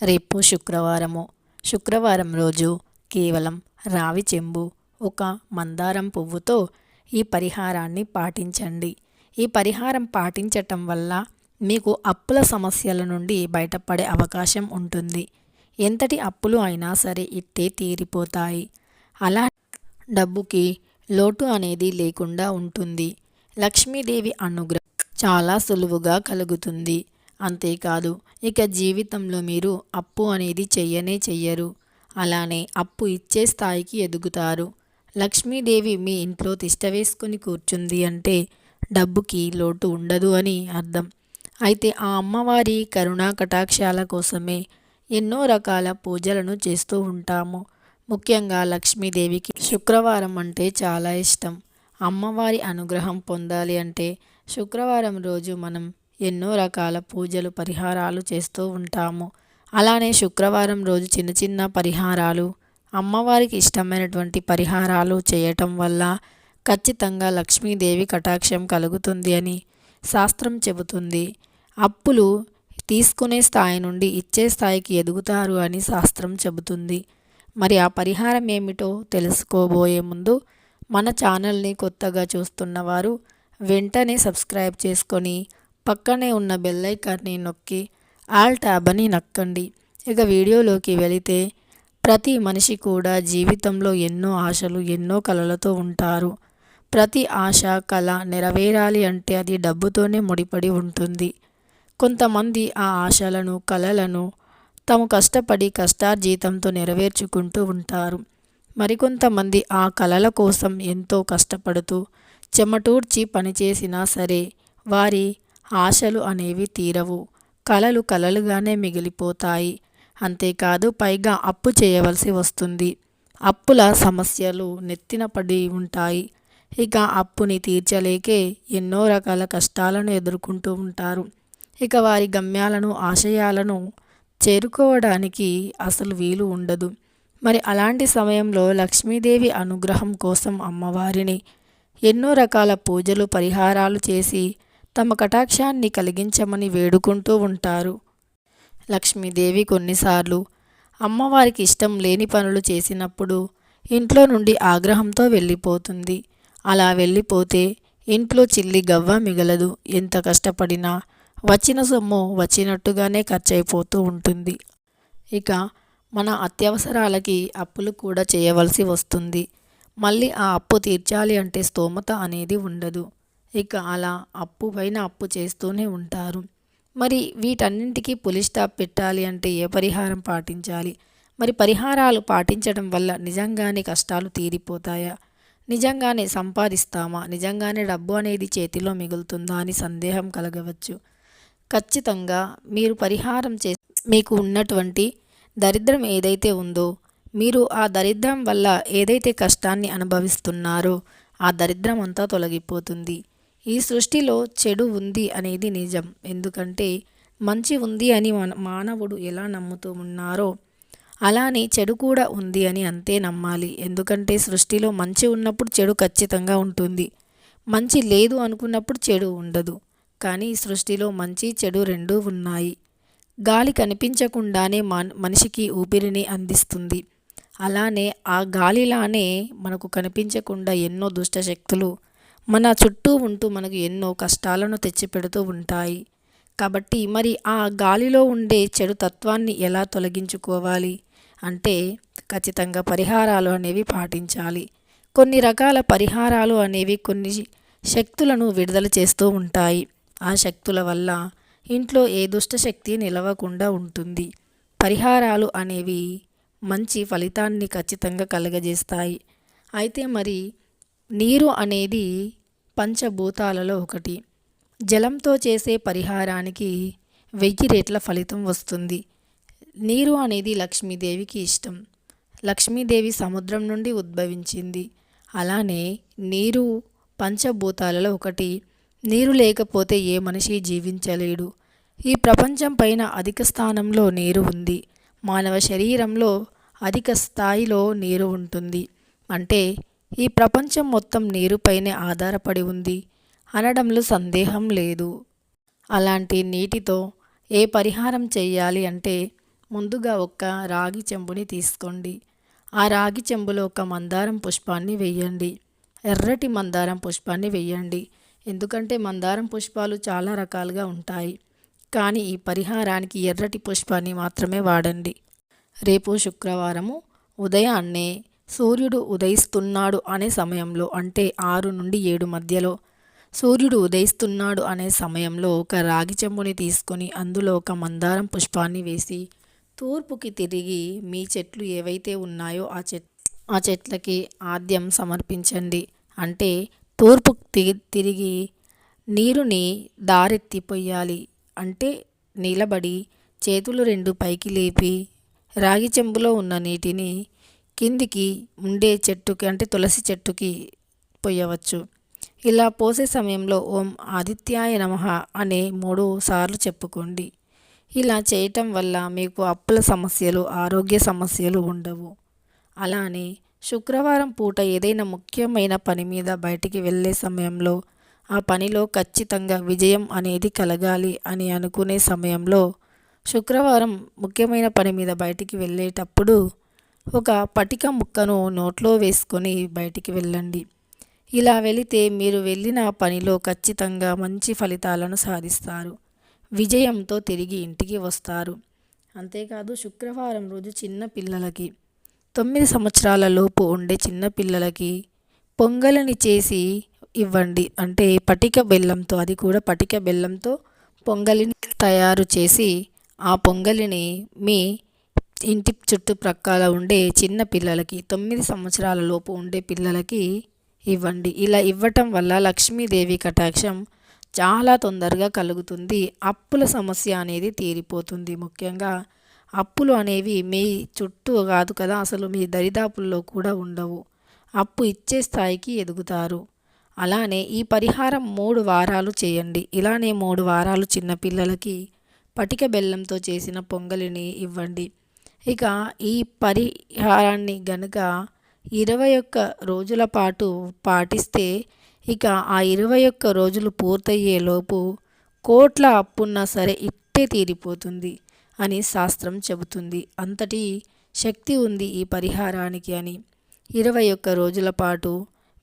రేపు శుక్రవారము. శుక్రవారం రోజు కేవలం రావి చెంబు ఒక మందారం పువ్వుతో ఈ పరిహారాన్ని పాటించండి. ఈ పరిహారం పాటించటం వల్ల మీకు అప్పుల సమస్యల నుండి బయటపడే అవకాశం ఉంటుంది. ఎంతటి అప్పులు అయినా సరే ఇట్టే తీరిపోతాయి. అలా డబ్బుకి లోటు అనేది లేకుండా ఉంటుంది. లక్ష్మీదేవి అనుగ్రహం చాలా సులువుగా కలుగుతుంది. అంతేకాదు ఇక జీవితంలో మీరు అప్పు అనేది చెయ్యనే చెయ్యరు. అలానే అప్పు ఇచ్చే స్థాయికి ఎదుగుతారు. లక్ష్మీదేవి మీ ఇంట్లో తిష్ట వేసుకుని కూర్చుంది అంటే డబ్బుకి లోటు ఉండదు అని అర్థం. అయితే ఆ అమ్మవారి కరుణా కటాక్షాల కోసమే ఎన్నో రకాల పూజలను చేస్తూ ఉంటాము. ముఖ్యంగా లక్ష్మీదేవికి శుక్రవారం అంటే చాలా ఇష్టం. అమ్మవారి అనుగ్రహం పొందాలి అంటే శుక్రవారం రోజు మనం ఎన్నో రకాల పూజలు పరిహారాలు చేస్తూ ఉంటాము. అలానే శుక్రవారం రోజు చిన్న చిన్న పరిహారాలు అమ్మవారికి ఇష్టమైనటువంటి పరిహారాలు చేయటం వల్ల ఖచ్చితంగా లక్ష్మీదేవి కటాక్షం కలుగుతుంది అని శాస్త్రం చెబుతుంది. అప్పులు తీసుకునే స్థాయి నుండి ఇచ్చే స్థాయికి ఎదుగుతారు అని శాస్త్రం చెబుతుంది. మరి ఆ పరిహారం ఏమిటో తెలుసుకోబోయే ముందు మన ఛానల్ని కొత్తగా చూస్తున్నవారు వెంటనే సబ్స్క్రైబ్ చేసుకొని పక్కనే ఉన్న బెల్లైకాన్ని నొక్కి ఆల్ ట్యాబ్ అని నక్కండి. ఇక వీడియోలోకి వెళితే ప్రతి మనిషి కూడా జీవితంలో ఎన్నో ఆశలు ఎన్నో కళలతో ఉంటారు. ప్రతి ఆశ కళ నెరవేరాలి అంటే అది డబ్బుతోనే ముడిపడి ఉంటుంది. కొంతమంది ఆ ఆశలను కళలను తాము కష్టపడి కష్టార్జీతంతో నెరవేర్చుకుంటూ ఉంటారు. మరికొంతమంది ఆ కళల కోసం ఎంతో కష్టపడుతూ చెమటూర్చి పనిచేసినా సరే వారి ఆశలు అనేవి తీరవు. కలలు కలలుగానే మిగిలిపోతాయి. అంతేకాదు పైగా అప్పు చేయవలసి వస్తుంది. అప్పుల సమస్యలు నెత్తిన పడి ఉంటాయి. ఇక అప్పుని తీర్చలేకే ఎన్నో రకాల కష్టాలను ఎదుర్కొంటూ ఉంటారు. ఇక వారి గమ్యాలను ఆశయాలను చేరుకోవడానికి అసలు వీలు ఉండదు. మరి అలాంటి సమయంలో లక్ష్మీదేవి అనుగ్రహం కోసం అమ్మవారిని ఎన్నో రకాల పూజలు పరిహారాలు చేసి తమ కటాక్షాన్ని కలిగించమని వేడుకుంటూ ఉంటారు. లక్ష్మీదేవి కొన్నిసార్లు అమ్మవారికి ఇష్టం లేని పనులు చేసినప్పుడు ఇంట్లో నుండి ఆగ్రహంతో వెళ్ళిపోతుంది. అలా వెళ్ళిపోతే ఇంట్లో చిల్లి గవ్వ మిగలదు. ఎంత కష్టపడినా వచ్చిన సొమ్ము వచ్చినట్టుగానే ఖర్చయిపోతూ ఉంటుంది. ఇక మన అత్యవసరాలకి అప్పులు కూడా చేయవలసి వస్తుంది. మళ్ళీ ఆ అప్పు తీర్చాలి అంటే స్తోమత అనేది ఉండదు. ఇక అలా అప్పు పైన అప్పు చేస్తూనే ఉంటారు. మరి వీటన్నింటికీ పులి స్టాప్ పెట్టాలి అంటే ఏ పరిహారం పాటించాలి? మరి పరిహారాలు పాటించడం వల్ల నిజంగానే కష్టాలు తీరిపోతాయా? నిజంగానే సంపాదిస్తామా? నిజంగానే డబ్బు అనేది చేతిలో మిగులుతుందా అని సందేహం కలగవచ్చు. ఖచ్చితంగా మీరు పరిహారం చే మీకు ఉన్నటువంటి దరిద్రం ఏదైతే ఉందో మీరు ఆ దరిద్రం వల్ల ఏదైతే కష్టాన్ని అనుభవిస్తున్నారో ఆ దరిద్రం అంతా తొలగిపోతుంది. ఈ సృష్టిలో చెడు ఉంది అనేది నిజం. ఎందుకంటే మంచి ఉంది అని మానవుడు ఎలా నమ్ముతూ ఉన్నారో అలానే చెడు కూడా ఉంది అని అంతే నమ్మాలి. ఎందుకంటే సృష్టిలో మంచి ఉన్నప్పుడు చెడు ఖచ్చితంగా ఉంటుంది. మంచి లేదు అనుకున్నప్పుడు చెడు ఉండదు. కానీ సృష్టిలో మంచి చెడు రెండూ ఉన్నాయి. గాలి కనిపించకుండానే మనిషికి ఊపిరిని అందిస్తుంది. అలానే ఆ గాలిలానే మనకు కనిపించకుండా ఎన్నో దుష్టశక్తులు మన చుట్టూ ఉంటూ మనకు ఎన్నో కష్టాలను తెచ్చిపెడుతూ ఉంటాయి. కాబట్టి మరి ఆ గాలిలో ఉండే చెడు తత్వాన్ని ఎలా తొలగించుకోవాలి? అంటే ఖచ్చితంగా పరిహారాలు అనేవి పాటించాలి. కొన్ని రకాల పరిహారాలు అనేవి కొన్ని శక్తులను విడుదల చేస్తూ ఉంటాయి. ఆ శక్తుల వల్ల ఇంట్లో ఏ దుష్టశక్తి నిలవకుండా ఉంటుంది. పరిహారాలు అనేవి మంచి ఫలితాన్ని ఖచ్చితంగా కలగజేస్తాయి. అయితే మరి నీరు అనేది పంచభూతాలలో ఒకటి. జలంతో చేసే పరిహారానికి వెయ్యి రేట్ల ఫలితం వస్తుంది. నీరు అనేది లక్ష్మీదేవికి ఇష్టం. లక్ష్మీదేవి సముద్రం నుండి ఉద్భవించింది. అలానే నీరు పంచభూతాలలో ఒకటి. నీరు లేకపోతే ఏ మనిషి జీవించలేడు. ఈ ప్రపంచం పైన అధిక స్థానంలో నీరు ఉంది. మానవ శరీరంలో అధిక స్థాయిలో నీరు ఉంటుంది. అంటే ఈ ప్రపంచం మొత్తం నీరుపైనే ఆధారపడి ఉంది. అనడంలో సందేహం లేదు. అలాంటి నీటితో ఏ పరిహారం చేయాలి అంటే ముందుగా ఒక రాగి చెంబుని తీసుకోండి. ఆ రాగి చెంబులో ఒక మందారం పుష్పాన్ని వెయ్యండి. ఎర్రటి మందారం పుష్పాన్ని వెయ్యండి. ఎందుకంటే మందారం పుష్పాలు చాలా రకాలుగా ఉంటాయి. కానీ ఈ పరిహారానికి ఎర్రటి పుష్పాన్ని మాత్రమే వాడండి. రేపు శుక్రవారము ఉదయాన్నే సూర్యుడు ఉదయిస్తున్నాడు అనే సమయంలో అంటే ఆరు నుండి ఏడు మధ్యలో. సూర్యుడు ఉదయిస్తున్నాడు అనే సమయంలో ఒక రాగి చెంబుని తీసుకొని అందులో ఒక మందారం పుష్పాన్ని వేసి తూర్పుకి తిరిగి మీ చెట్లు ఏవైతే ఉన్నాయో ఆ చెట్ ఆ చెట్లకి ఆద్యం సమర్పించండి. అంటే తూర్పు తిరిగి నీరుని దారెత్తిపోయాలి అంటే నిలబడి చేతులు రెండు పైకి లేపి రాగి చెంబులో ఉన్న నీటిని కిందికి ఉండే చెట్టుకి అంటే తులసి చెట్టుకి పోయవచ్చు. ఇలా పోసే సమయంలో ఓం ఆదిత్యాయ నమ అనే మూడు సార్లు చెప్పుకోండి. ఇలా చేయటం వల్ల మీకు అప్పుల సమస్యలు ఆరోగ్య సమస్యలు ఉండవు. అలానే శుక్రవారం పూట ఏదైనా ముఖ్యమైన పని మీద బయటికి వెళ్ళే సమయంలో ఆ పనిలో ఖచ్చితంగా విజయం అనేది కలగాలి అని అనుకునే సమయంలో శుక్రవారం ముఖ్యమైన పని మీద బయటికి వెళ్ళేటప్పుడు ఒక పటిక ముక్కను నోట్లో వేసుకొని బయటికి వెళ్ళండి. ఇలా వెళితే మీరు వెళ్ళిన పనిలో ఖచ్చితంగా మంచి ఫలితాలను సాధిస్తారు. విజయంతో తిరిగి ఇంటికి వస్తారు. అంతేకాదు శుక్రవారం రోజు చిన్న పిల్లలకి తొమ్మిది సంవత్సరాల లోపు ఉండే చిన్న పిల్లలకి పొంగలని చేసి ఇవ్వండి. అంటే పటిక బెల్లంతో అది కూడా పటిక బెల్లంతో పొంగలిని తయారు చేసి ఆ పొంగలిని మీ ఇంటి చుట్టుప్రక్కల ఉండే చిన్న పిల్లలకి తొమ్మిది సంవత్సరాల లోపు ఉండే పిల్లలకి ఇవ్వండి. ఇలా ఇవ్వటం వల్ల లక్ష్మీదేవి కటాక్షం చాలా తొందరగా కలుగుతుంది. అప్పుల సమస్య అనేది తీరిపోతుంది ముఖ్యంగా. అప్పులు అనేవి మీ చుట్టూ కాదు కదా అసలు మీ దరిదాపుల్లో కూడా ఉండవు. అప్పు ఇచ్చే స్థాయికి ఎదుగుతారు. అలానే ఈ పరిహారం మూడు వారాలు చేయండి. ఇలానే మూడు వారాలు చిన్నపిల్లలకి పటిక బెల్లంతో చేసిన పొంగలిని ఇవ్వండి. ఇక ఈ పరిహారాన్ని గనుక ఇరవై ఒక్క రోజుల పాటు పాటిస్తే ఇక ఆ ఇరవై ఒక్క రోజులు పూర్తయ్యేలోపు కోట్ల అప్పున్నా సరే ఇట్టే తీరిపోతుంది అని శాస్త్రం చెబుతుంది. అంతటి శక్తి ఉంది ఈ పరిహారానికి అని. ఇరవై ఒక్క రోజుల పాటు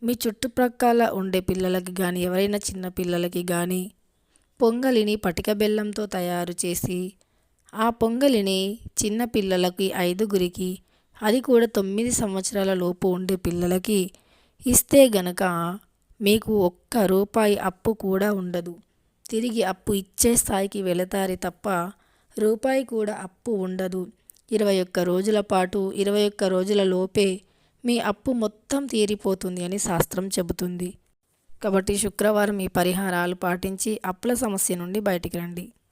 మీ చుట్టుప్రక్కల ఉండే పిల్లలకి కానీ ఎవరైనా చిన్న పిల్లలకి కానీ పొంగలిని పటిక బెల్లంతో తయారు చేసి ఆ పొంగలిని చిన్నపిల్లలకి ఐదుగురికి అది కూడా తొమ్మిది సంవత్సరాల లోపు ఉండే పిల్లలకి ఇస్తే గనక మీకు ఒక్క రూపాయి అప్పు కూడా ఉండదు. తిరిగి అప్పు ఇచ్చే స్థాయికి వెళతారే తప్ప రూపాయి కూడా అప్పు ఉండదు. ఇరవై ఒక్క రోజుల పాటు ఇరవై ఒక్క రోజుల లోపే మీ అప్పు మొత్తం తీరిపోతుంది అని శాస్త్రం చెబుతుంది. కాబట్టి శుక్రవారం ఈ పరిహారాలు పాటించి అప్పుల సమస్య నుండి బయటికి రండి.